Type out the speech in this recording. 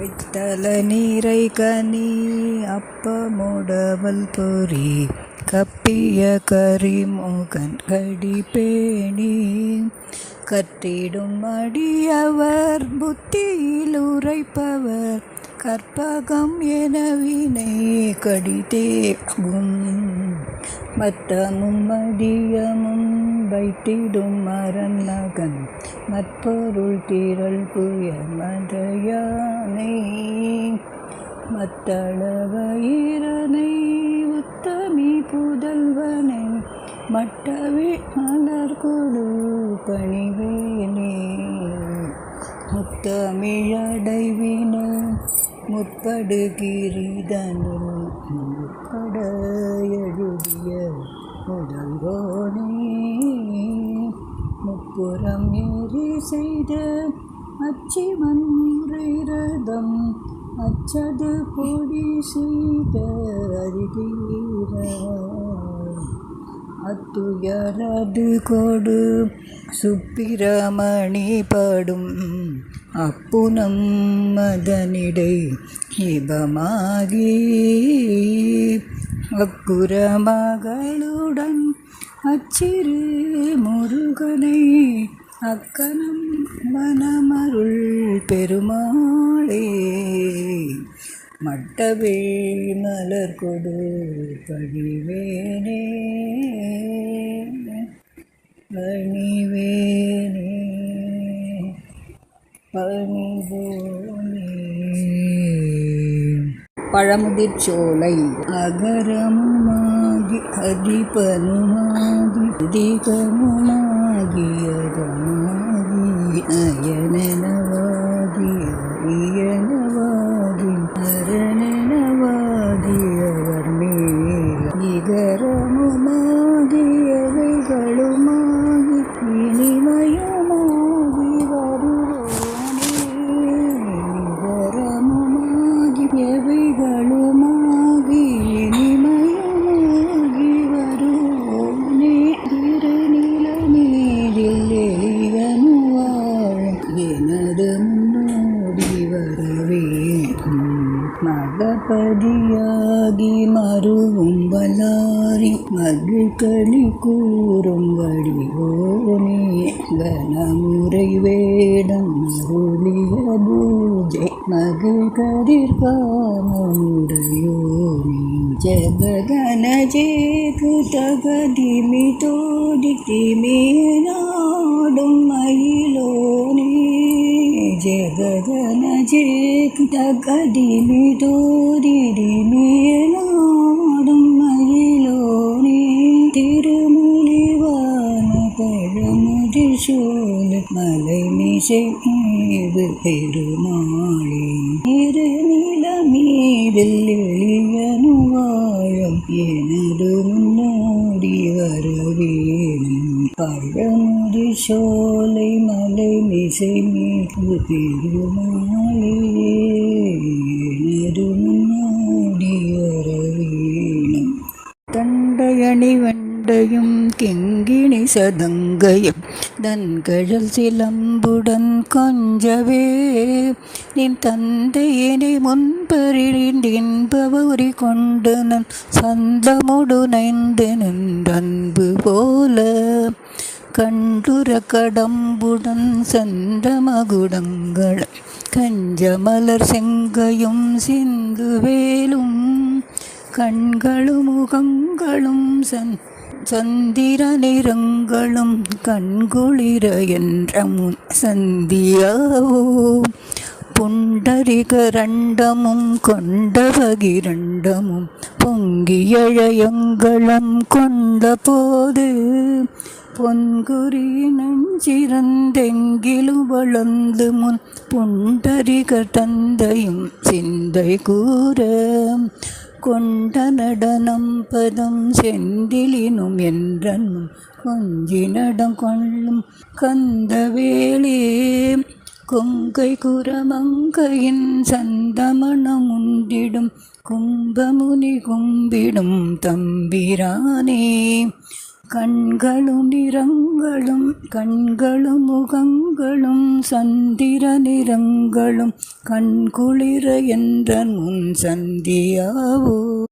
வெத்தல நீரை கனி அப்பமுடவல் பொறி கப்பிய கரிமுகன் கடிபேணி கற்றிடும் அடியவர் புத்தியில் உரைப்பவர் கற்பகம் எனவினை கடிதேகும் மத்தமும் மடியமும் வைத்திடும் மரநகன் மற்பொருள் திரள் புய மதையானை மத்தளவயிரனை உத்தமி புதல்வனை மட்டவே மலர் கொடு பணிவேனே. முத்தமிழடைவின முற்படுகிரிதனுள் முற்பட எழுதிய முதல்வோனே முப்புறம் ஏறி செய்த அச்சி மன்றிரதம் அச்சது பொடி செய்த அறிதீர அத்துயரது கொடு சுப்பிரமணி படும் அப்புனம் மதனிடை இபமாகி. அக்குர மகளுடன் அச்சிறு முருகனை அக்கனம் மன பெருமாளே மட்டவே மலர் கொடு பணிவேனே. பணிவேனே பணிவோனே பழமுதிர்ச்சோலை அகரமுமாகி அதிபனுமாகி அதிகமுமாகி அதமாகி அயனவாதி நிகரமுமாகி அவைகளுமாகி കളിയാടി മകിൾകളി കൂറും വടിവോനെ ഗണമുறை വേടം അരുളിയ പൂജെ. മകിൾകളിൽ കാമുടയോനെ ജഗഗന ചേകുതകതിമി തോടിക്കിമീനാടും മയിലോനെ. ജഗഗന ചേകുതകതിമി തോരിമീനാ மலை மிசை மீது பெருமாளே இரு நிலமீதில் எளியனு வாழும் எனது முன்னோடி வரவேணும் பழமுதி சோலை மலை மிசை மீது பெருமாளே எனது முன்னோடி வரவேணும் தண்டையணி வெண்டையும் கிங்கிணி சதங்கையும் தன்கழல் சிலம்புடன் கொஞ்சவே நின் தந்தையினை முன்பறிந்தின்பவரி கொண்டு நன் சந்தமுடு நைந்து நின்றன்பு போல. கண்டுர கடம்புடன் சந்தமகுடங்கள் கஞ்சமலர் செங்கையும் சிந்து வேலும் கண்களும் முகங்களும் சந் சந்திர நிறங்களும் கண்குளிர என்ற முன் சந்தியாவோ புண்டரிகரண்டமும் கொண்டவகிரண்டமும் பொங்கியழையங்களும் கொண்ட போது பொன்குறி நஞ்சிறந்தெங்கிலும் வளர்ந்து முன் புண்டரிக தந்தையும் சிந்தை கூற கொண்ட நடனம் பதம் செந்திலினும் என்றனும் கொஞ்சி நடம் கொள்ளும் கந்தவேளே கொங்கை குரமங்கையின் சந்தமணம் உண்டிடும் கும்பமுனி கும்பிடும் தம்பிரானே. கண்களும் நிறங்களும் கண்களும் முகங்களும் சந்திர நிறங்களும் கண்குளிர என்ற முன் சந்தியாவோ?